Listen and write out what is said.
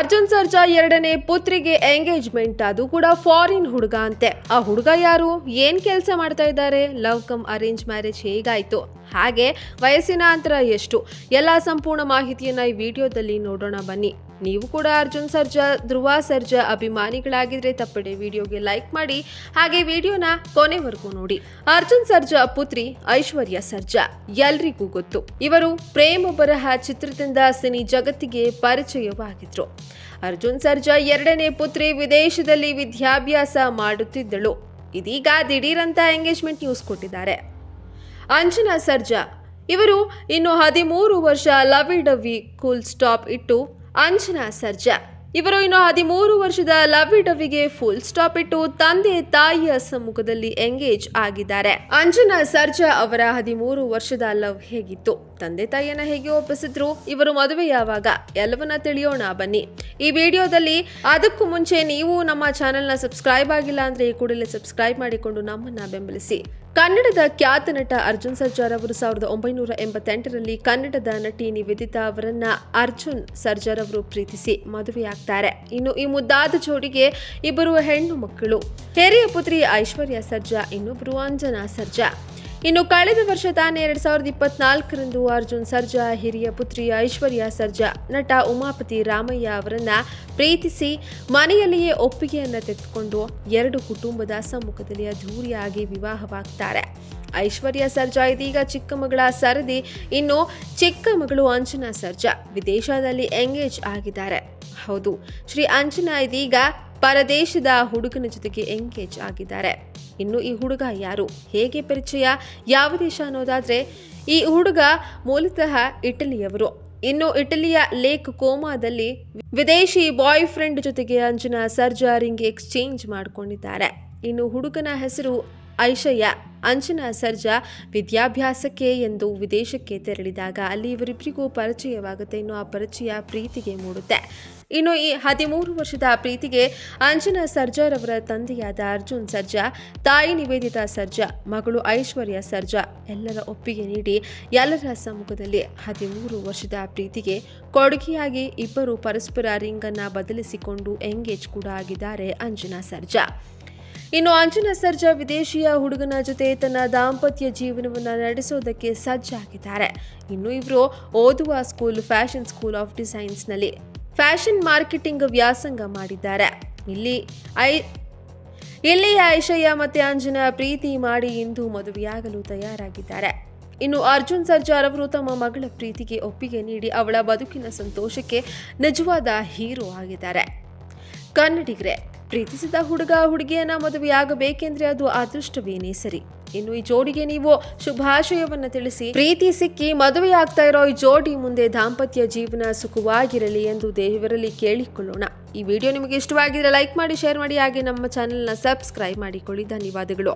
ಅರ್ಜುನ್ ಸರ್ಜಾ ಎರಡನೇ ಪುತ್ರಿಗೆ ಎಂಗೇಜ್ಮೆಂಟ್, ಅದು ಕೂಡ ಫಾರಿನ್ ಹುಡುಗ ಅಂತೆ ಆ ಹುಡುಗ ಯಾರು? ಏನ್ ಕೆಲಸ ಮಾಡ್ತಾ ಇದ್ದಾರೆ? ಲವ್ ಕಮ್ ಅರೇಂಜ್ ಮ್ಯಾರೇಜ್ ಹೇಗಾಯ್ತು? ಹಾಗೆ ವಯಸ್ಸಿನ ಅಂತರ ಎಷ್ಟು? ಎಲ್ಲ ಸಂಪೂರ್ಣ ಮಾಹಿತಿಯನ್ನ ಈ ವಿಡಿಯೋದಲ್ಲಿ ನೋಡೋಣ ಬನ್ನಿ. ನೀವು ಕೂಡ ಅರ್ಜುನ್ ಸರ್ಜಾ, ಧ್ರುವ ಸರ್ಜಾ ಅಭಿಮಾನಿಗಳಾಗಿದ್ರೆ ತಪ್ಪಡೆ ವಿಡಿಯೋಗೆ ಲೈಕ್ ಮಾಡಿ, ಹಾಗೆ ವಿಡಿಯೋನ ಕೊನೆವರೆಗೂ ನೋಡಿ. ಅರ್ಜುನ್ ಸರ್ಜಾ ಪುತ್ರಿ ಐಶ್ವರ್ಯ ಸರ್ಜಾ, ಎಲ್ರಿಗೂ ಗೊತ್ತು. ಇವರು ಪ್ರೇಮ ಬರಹ ಚಿತ್ರದಿಂದ ಸಿನಿ ಜಗತ್ತಿಗೆ ಪರಿಚಯವಾಗಿದ್ರು. ಅರ್ಜುನ್ ಸರ್ಜಾ ಎರಡನೇ ಪುತ್ರಿ ವಿದೇಶದಲ್ಲಿ ವಿದ್ಯಾಭ್ಯಾಸ ಮಾಡುತ್ತಿದ್ದಳು. ಇದೀಗ ದಿಢೀರಂತ ಎಂಗೇಜ್ಮೆಂಟ್ ನ್ಯೂಸ್ ಕೊಟ್ಟಿದ್ದಾರೆ. ಅಂಜನಾ ಸರ್ಜಾ, ಇವರು ಇನ್ನು ಹದಿಮೂರು ವರ್ಷ ಲವಿ ಡವಿ ಕೂಲ್ ಸ್ಟಾಪ್ ಇಟ್ಟು ಅಂಜನಾ ಸರ್ಜಾ. ಇವರು ಇನ್ನು ಹದಿಮೂರು ವರ್ಷದ ಲವ್ ಡವಿಗೆ ಫುಲ್ ಸ್ಟಾಪ್ ಇಟ್ಟು ತಂದೆ ತಾಯಿಯ ಸಮ್ಮುಖದಲ್ಲಿ ಎಂಗೇಜ್ ಆಗಿದ್ದಾರೆ. ಅಂಜನಾ ಸರ್ಜಾ ಅವರ ಹದಿಮೂರು ವರ್ಷದ ಲವ್ ಹೇಗಿತ್ತು? ತಂದೆ ತಾಯಿಯನ್ನ ಹೇಗೆ ಒಪ್ಪಿಸಿದ್ರು? ಇವರು ಮದುವೆ ಯಾವಾಗ? ಎಲ್ಲವನ್ನ ತಿಳಿಯೋಣ ಬನ್ನಿ. ಈ ವಿಡಿಯೋದಲ್ಲಿ ಅದಕ್ಕೂ ಮುಂಚೆ ನೀವು ನಮ್ಮ ಚಾನೆಲ್ನ ಸಬ್ಸ್ಕ್ರೈಬ್ ಆಗಿಲ್ಲ ಅಂದ್ರೆ ಈ ಕೂಡಲೇ ಸಬ್ಸ್ಕ್ರೈಬ್ ಮಾಡಿಕೊಂಡು ನಮ್ಮನ್ನ ಬೆಂಬಲಿಸಿ. ಕನ್ನಡದ ಖ್ಯಾತ ನಟ ಅರ್ಜುನ್ ಸರ್ಜಾರ್ ಅವರು ಸಾವಿರದ ಒಂಬೈನೂರ ಎಂಬತ್ತೆಂಟರಲ್ಲಿ ಕನ್ನಡದ ನಟಿ ನಿವೇದಿತಾ ಅವರನ್ನ ಅರ್ಜುನ್ ಸರ್ಜಾರ್ ಅವರು ಪ್ರೀತಿಸಿ ಮದುವೆಯಾಗ್ತಾರೆ. ಇನ್ನು ಈ ಮುದ್ದಾದ ಜೋಡಿಗೆ ಇಬ್ಬರು ಹೆಣ್ಣು ಮಕ್ಕಳು. ಹಿರಿಯ ಪುತ್ರಿ ಐಶ್ವರ್ಯ ಸರ್ಜಾ ಇನ್ನೊಬ್ಬರು ಅಂಜನಾ ಸರ್ಜಾ. ಇನ್ನು ಕಳೆದ ವರ್ಷ ತಾನೇ ಎರಡ್ ಸಾವಿರದ ಇಪ್ಪತ್ನಾಲ್ಕರಂದು ಅರ್ಜುನ್ ಸರ್ಜಾ, ಹಿರಿಯ ಪುತ್ರಿ ಐಶ್ವರ್ಯ ಸರ್ಜಾ, ನಟ ಉಮಾಪತಿ ರಾಮಯ್ಯ ಅವರನ್ನ ಪ್ರೀತಿಸಿ ಮನೆಯಲ್ಲಿಯೇ ಒಪ್ಪಿಗೆಯನ್ನ ತೆಗೆದುಕೊಂಡು ಎರಡು ಕುಟುಂಬದ ಸಮ್ಮುಖದಲ್ಲಿ ಅದ್ಧೂರಿಯಾಗಿ ವಿವಾಹವಾಗ್ತಾರೆ. ಐಶ್ವರ್ಯ ಸರ್ಜಾ ಇದೀಗ ಚಿಕ್ಕ ಮಗಳ ಸರದಿ, ಇನ್ನು ಚಿಕ್ಕ ಮಗಳು ಅಂಜನಾ ಸರ್ಜಾ ವಿದೇಶದಲ್ಲಿ ಎಂಗೇಜ್ ಆಗಿದ್ದಾರೆ. ಹೌದು, ಶ್ರೀ ಅಂಜನಾ ಇದೀಗ ಪರದೇಶದ ಹುಡುಗನ ಜೊತೆಗೆ ಎಂಗೇಜ್ ಆಗಿದ್ದಾರೆ. ಇನ್ನು ಈ ಹುಡುಗ ಯಾರು? ಹೇಗೆ ಪರಿಚಯ? ಯಾವ ದೇಶ ಅನ್ನೋದಾದ್ರೆ, ಈ ಹುಡುಗ ಮೂಲತಃ ಇಟಲಿಯವರು. ಇನ್ನು ಇಟಲಿಯ ಲೇಕ್ ಕೋಮಾದಲ್ಲಿ ವಿದೇಶಿ ಬಾಯ್ ಫ್ರೆಂಡ್ ಜೊತೆಗೆ ಅಂಜನಾ ಸರ್ಜಾರಿಂಗ್ ಎಕ್ಸ್ಚೇಂಜ್ ಮಾಡಿಕೊಂಡಿದ್ದಾರೆ. ಇನ್ನು ಹುಡುಗನ ಹೆಸರು ಐಶಯ್ಯ ಅಂಜನಾ ಸರ್ಜಾ ವಿದ್ಯಾಭ್ಯಾಸಕ್ಕೆ ಎಂದು ವಿದೇಶಕ್ಕೆ ತೆರಳಿದಾಗ ಅಲ್ಲಿ ಇವರಿಬ್ಬರಿಗೂ ಪರಿಚಯವಾಗುತ್ತೆ. ಇನ್ನು ಆ ಪರಿಚಯ ಪ್ರೀತಿಗೆ ಮೂಡುತ್ತೆ. ಇನ್ನು ಈ ಹದಿಮೂರು ವರ್ಷದ ಪ್ರೀತಿಗೆ ಅಂಜನಾ ಸರ್ಜಾರವರ ತಂದೆಯಾದ ಅರ್ಜುನ್ ಸರ್ಜಾ, ತಾಯಿ ನಿವೇದಿತಾ ಸರ್ಜಾ, ಮಗಳು ಐಶ್ವರ್ಯ ಸರ್ಜಾ ಎಲ್ಲರ ಒಪ್ಪಿಗೆ ನೀಡಿ ಎಲ್ಲರ ಸಮ್ಮುಖದಲ್ಲಿ ಹದಿಮೂರು ವರ್ಷದ ಪ್ರೀತಿಗೆ ಕೊಡುಗೆಯಾಗಿ ಇಬ್ಬರು ಪರಸ್ಪರ ರಿಂಗನ್ನು ಬದಲಿಸಿಕೊಂಡು ಎಂಗೇಜ್ ಕೂಡ ಆಗಿದ್ದಾರೆ ಅಂಜನಾ ಸರ್ಜಾ. ಇನ್ನು ಅಂಜನಾ ಸರ್ಜಾ ವಿದೇಶಿಯ ಹುಡುಗನ ಜೊತೆ ತನ್ನ ದಾಂಪತ್ಯ ಜೀವನವನ್ನು ನಡೆಸೋದಕ್ಕೆ ಸಜ್ಜಾಗಿದ್ದಾರೆ ಇನ್ನು ಇವರು ಓದುವ ಸ್ಕೂಲ್ ಫ್ಯಾಷನ್ ಸ್ಕೂಲ್ ಆಫ್ ಡಿಸೈನ್ಸ್ನಲ್ಲಿ ಫ್ಯಾಷನ್ ಮಾರ್ಕೆಟಿಂಗ್ ವ್ಯಾಸಂಗ ಮಾಡಿದ್ದಾರೆ. ಇಲ್ಲಿ ಐ, ಇಲ್ಲಿ ಐಶಯ್ಯ ಮತ್ತೆ ಅಂಜನ ಪ್ರೀತಿ ಮಾಡಿ ಇಂದು ಮದುವೆಯಾಗಲು ತಯಾರಾಗಿದ್ದಾರೆ. ಇನ್ನು ಅರ್ಜುನ್ ಸರ್ಜಾರ್ ಅವರು ತಮ್ಮ ಮಗಳ ಪ್ರೀತಿಗೆ ಒಪ್ಪಿಗೆ ನೀಡಿ ಅವಳ ಬದುಕಿನ ಸಂತೋಷಕ್ಕೆ ನಿಜವಾದ ಹೀರೋ ಆಗಿದ್ದಾರೆ. ಕನ್ನಡಿಗರೇ ಪ್ರೀತಿಸಿದ ಹುಡುಗ ಹುಡುಗಿಯನ್ನ ಮದುವೆಯಾಗಬೇಕೆಂದ್ರೆ ಅದು ಅದೃಷ್ಟವೇನೇ ಸರಿ. ಇನ್ನು ಈ ಜೋಡಿಗೆ ನೀವು ಶುಭಾಶಯವನ್ನ ತಿಳಿಸಿ, ಪ್ರೀತಿ ಸಿಕ್ಕಿ ಮದುವೆಯಾಗ್ತಾ ಇರೋ ಈ ಜೋಡಿ ಮುಂದೆ ದಾಂಪತ್ಯ ಜೀವನ ಸುಖವಾಗಿರಲಿ ಎಂದು ದೇವರಲ್ಲಿ ಕೇಳಿಕೊಳ್ಳೋಣ. ಈ ವಿಡಿಯೋ ನಿಮಗೆ ಇಷ್ಟವಾಗಿದ್ರೆ ಲೈಕ್ ಮಾಡಿ, ಶೇರ್ ಮಾಡಿ, ಹಾಗೆ ನಮ್ಮ ಚಾನೆಲ್ನ ಸಬ್ಸ್ಕ್ರೈಬ್ ಮಾಡಿಕೊಳ್ಳಿ. ಧನ್ಯವಾದಗಳು.